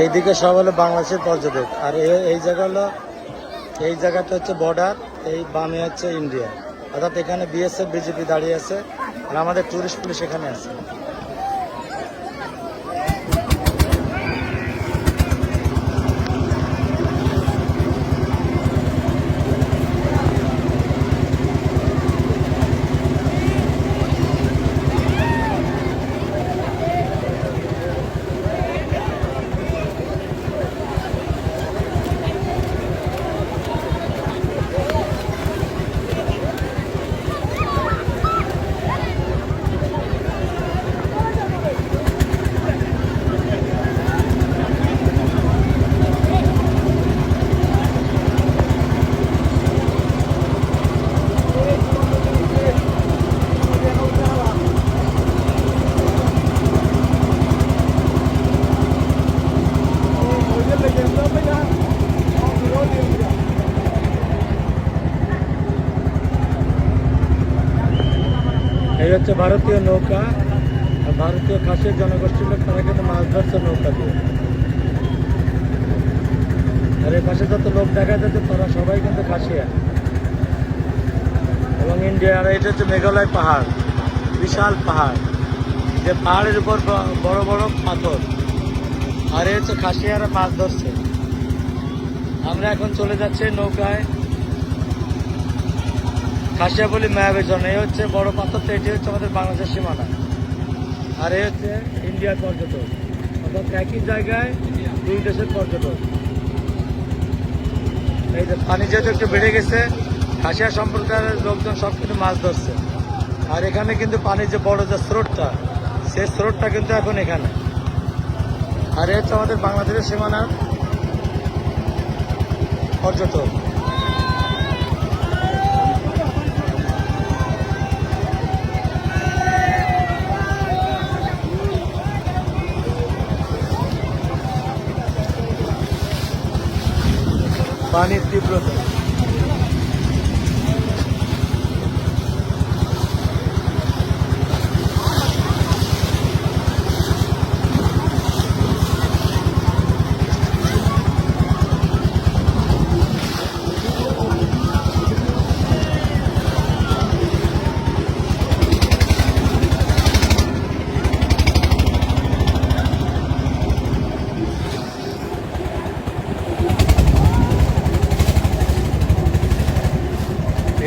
এইদিকে সব হলো বাংলাদেশের পর্যটক। আর এই জায়গা হলো এই জায়গাটা হচ্ছে বর্ডার এই বামে হচ্ছে ইন্ডিয়া অর্থাৎ এখানে বিএসএফ বিজেপি দাঁড়িয়ে আছে। আর আমাদের টুরিস্ট পুলিশ এখানে আছে। এই হচ্ছে ভারতীয় নৌকা, আর ভারতীয় খাসির জনগোষ্ঠীর লোক, তারা কিন্তু মাছ ধরছে নৌকা দিয়ে। আর এই পাশে যত লোক দেখা যাচ্ছে, তারা সবাই কিন্তু খাসিয়া এবং ইন্ডিয়া আর এটা হচ্ছে মেঘালয় পাহাড়, বিশাল পাহাড়, যে পাহাড়ের উপর বড় বড় পাথর। আর এই হচ্ছে খাসিয়ারা মাছ ধরছে। আমরা এখন চলে যাচ্ছি নৌকায়। খাসিয়াবলি মায়াবেজন এই হচ্ছে বড় পাথরটা এটি হচ্ছে আমাদের বাংলাদেশের সীমানা। আর এই হচ্ছে ইন্ডিয়ার পর্যটক। অর্থাৎ একই জায়গায় দুই দেশের পর্যটক। এই যে পানি যেহেতু একটু বেড়ে গেছে, খাসিয়া সম্প্রদায়ের লোকজন সব কিন্তু মাছ ধরছে। আর এখানে কিন্তু পানির যে বড় যে স্রোতটা, সেই স্রোতটা কিন্তু এখন এখানে। আর এই হচ্ছে আমাদের বাংলাদেশের সীমানার পর্যটক। পানির তীব্রতা।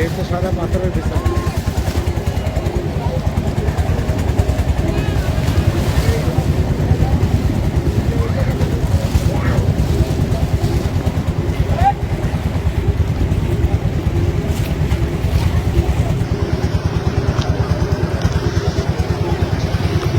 এ সাদা পাথরের বিছানা।